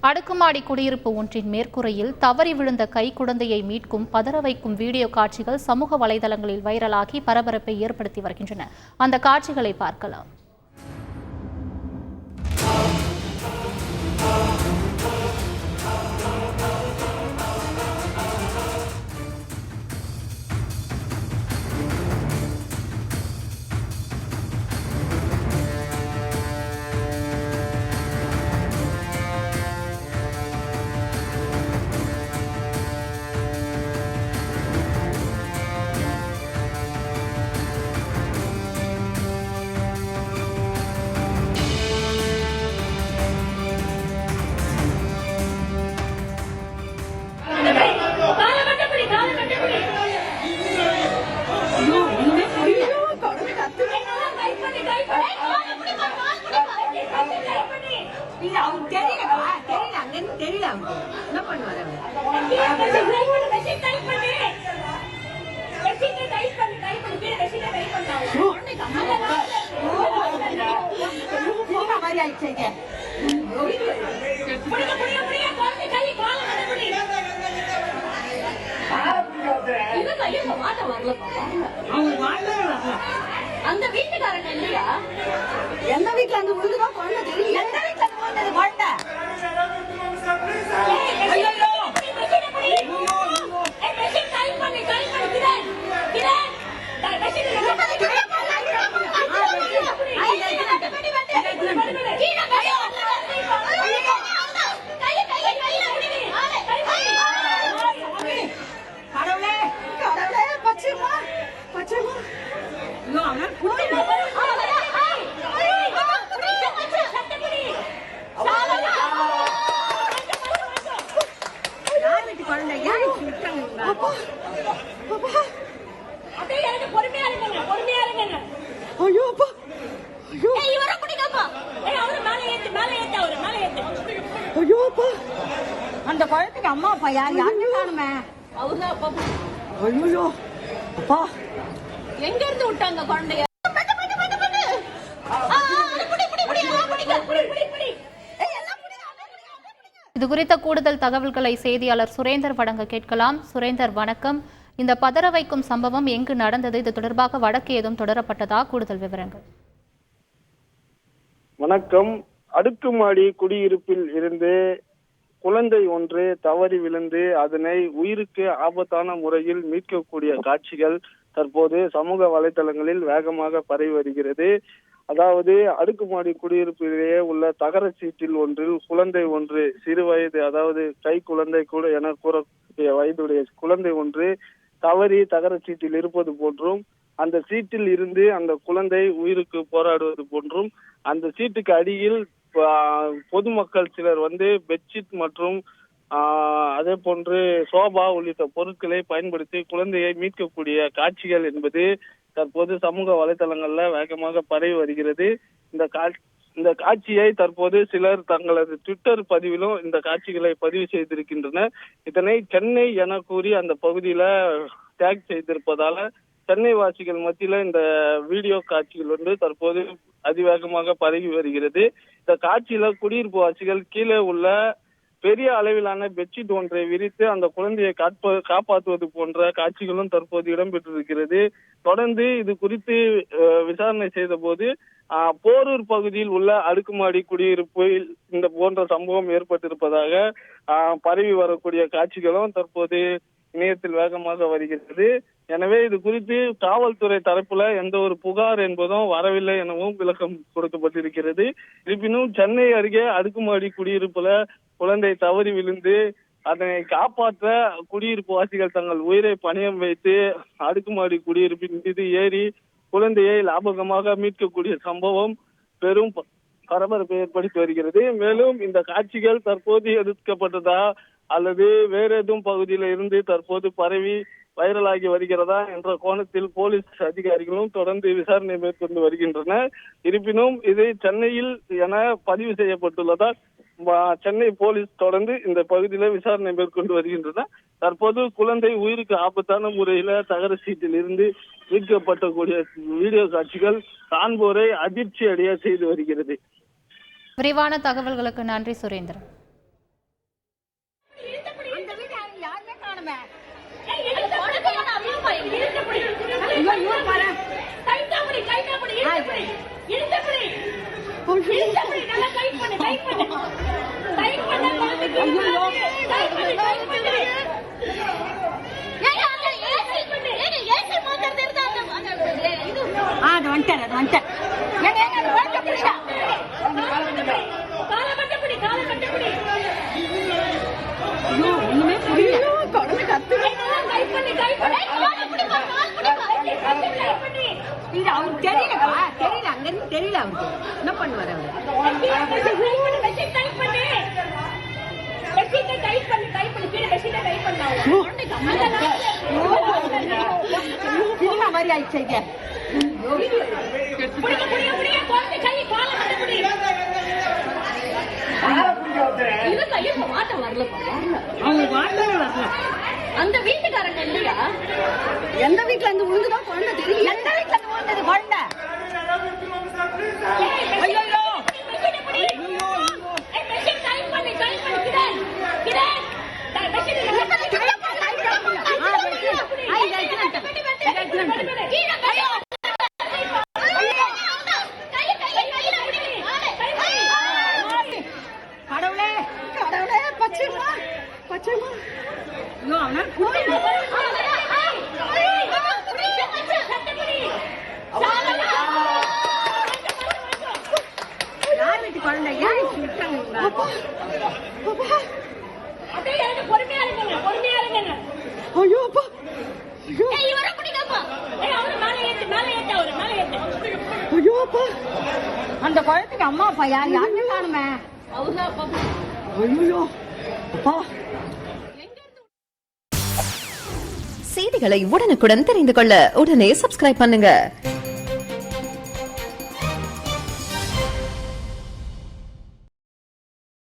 அடுக்குமாடி குடியிருப்பு ஒன்றின் மேற்கூரையில் தவறி விழுந்த கைக்குழந்தையை மீட்கும் பதற வைக்கும் வீடியோ காட்சிகள் சமூக வலைதளங்களில் வைரலாகி பரபரப்பை ஏற்படுத்தி வருகின்றன. அந்த காட்சிகளை பார்க்கலாம். கை பண்ணி, கீழே machine கை பண்ணாங்க. குழந்தைக்கு அம்மா போற மாதிரி ஆயிடுச்சு அவங்க வாழ்ந்தே அந்த வீட்டுக்காரங்க இல்லையா? எந்த வீட்டுல அந்த விழுதுதான் குழந்தை தெரியும்? ஐயோ அப்பா. ஐயோ. ஐயோ அப்பா. அந்த குழந்தைக்கு அம்மா அப்பா யார் யாருமே காணுமே ஐயோ. அப்பா. எங்க இருந்து விட்டாங்க குழந்தைய? இது குறித்த கூடுதல் தகவல்களை செய்தியாளர் சுரேந்தர் வழங்க கேட்கலாம். சுரேந்தர் வணக்கம். இந்த பதற வைக்கும் சம்பவம் எங்கு நடந்தது? இது தொடர்பாக வழக்கு ஏதும் தொடரப்பட்டதா? கூடுதல் விவரங்கள். வணக்கம். அடுக்குமாடி குடியிருப்பில் இருந்து குழந்தை ஒன்று தவறி விழுந்து அதனை உயிருக்கு ஆபத்தான முறையில் மீட்கக்கூடிய காட்சிகள் தற்போது சமூக வலைதளங்களில் வேகமாக பரவி வருகிறது. அதாவது அடுக்குமாடி குடியிருப்பிலேயே உள்ள தகர சீட்டில் ஒன்றில் குழந்தை ஒன்று சிறு வயது அதாவது கை குழந்தை கூட என கூறக்கூடிய வயதுடைய குழந்தை ஒன்று தவறி தகர சீட்டில் இருப்பது போன்றும் அந்த சீட்டில் இருந்து அந்த குழந்தை உயிருக்கு போராடுவது போன்றும் அந்த சீட்டுக்கு அடியில் பொதுமக்கள் சிலர் வந்து பெட்ஷீட் மற்றும் அதே போன்று சோபா உள்ளிட்ட பொருட்களை பயன்படுத்தி குழந்தையை மீட்கக்கூடிய காட்சிகள் என்பது தற்போது சமூக வலைதளங்கள்ல வேகமாக பரவி வருகிறது. இந்த காட்சி இந்த காட்சியை தற்போது சிலர் தங்களது ட்விட்டர் பதிவிலும் இந்த காட்சிகளை பதிவு செய்திருக்கின்றனர். இதனை சென்னை என கூறி அந்த பகுதியில டேக் செய்திருப்பதால சென்னை வாசிகள் மத்தியில இந்த வீடியோ காட்சிகள் வந்து தற்போது அதிவேகமாக பரவி வருகிறது. இந்த காட்சியில குடியிருப்பு வாசிகள் கீழே உள்ள பெரிய அளவிலான பெட்ஷீட் ஒன்றை விரித்து அந்த குழந்தையை காப்ப காப்பாற்றுவது போன்ற காட்சிகளும் தற்போது இடம்பெற்றிருக்கிறது. தொடர்ந்து இது குறித்து விசாரணை செய்த போது போரூர் பகுதியில் உள்ள அடுக்குமாடி குடியிருப்பில் இந்த போன்ற சம்பவம் ஏற்பட்டிருப்பதாக ஆஹ், பரவி வரக்கூடிய காட்சிகளும் தற்போது இணையத்தில் வேகமாக வருகிறது. எனவே இது குறித்து காவல்துறை தரப்புல எந்த ஒரு புகார் என்பதும் வரவில்லை எனவும் விளக்கம் கொடுக்கப்பட்டிருக்கிறது. இருப்பினும் சென்னை அருகே அடுக்குமாடி குடியிருப்புல குழந்தை தவறி விழுந்து அதனை காப்பாற்ற குடியிருப்பு வாசிகள் தங்கள் உயிரை பணியம் வைத்து அடுக்குமாடி குடியிருப்பின் மீது ஏறி குழந்தையை லாபகமாக மீட்கக்கூடிய சம்பவம் பெரும் ப- பரபரப்பை ஏற்படுத்தி வருகிறது. மேலும் இந்த காட்சிகள் தற்போது எடுக்கப்பட்டதா அல்லது வேற எதுவும் பகுதியில இருந்து தற்போது பரவி வைரலாகி வருகிறதா என்ற கோணத்தில் போலீஸ் அதிகாரிகளும் தொடர்ந்து விசாரணை மேற்கொண்டு வருகின்றனர். இருப்பினும் இது சென்னையில் என பதிவு செய்யப்பட்டுள்ளதால் சென்னை போலீஸ் தொடர்ந்து இந்த பகுதியில விசாரணை மேற்கொண்டு வருகின்றன. தற்போது குழந்தை உயிருக்கு ஆபத்தான முறையில தகர சீட்டில் இருந்து மீட்கப்பட்டக்கூடிய வீடியோ காட்சிகள் காண்போரை அதிர்ச்சி அடைய செய்து வருகிறது. விரிவான தகவல்களுக்கு நன்றி சுரேந்திரன். இழுத்தப்படி அது வந்துட்டார் அது வந்துட்டார் தெரியல இருந்து தெரியல அவருக்கு என்ன பண்ணுவார் அவரு? சினிமா மாதிரி ஆயிடுச்சு இது அவங்க வாட்டமே வரல. அந்த வீட்டுக்காரங்க இல்லையா? எந்த வீட்டுல இருந்து விழுந்துதான் குழந்தை தெரியும் எந்த வீட்டுல இருந்து விழுந்தது குழந்தை? கடவுளே கடவுளே பச்சைமா பச்சைமா ஐயோ அவனா யார் குழந்தை ஏன் இவங்க? பொறுமையா இருங்க பொறுமையா இருங்க ஐயோ அப்பா. இவரை பிடிக்காமா. ஏய் அவரை மேலே ஏத்து மேலே ஏத்து அவரை மேலே ஏத்து. ஐயோ அப்பா. அந்த குழந்தைக்கு அம்மா அப்பா யார் யாருமே காணுமே? அவர்தான் அப்பா. ஐயோ அப்பா. செய்திகளை உடனுக்குடன் தெரிந்து கொள்ள உடனே சப்ஸ்கிரைப் பண்ணுங்க.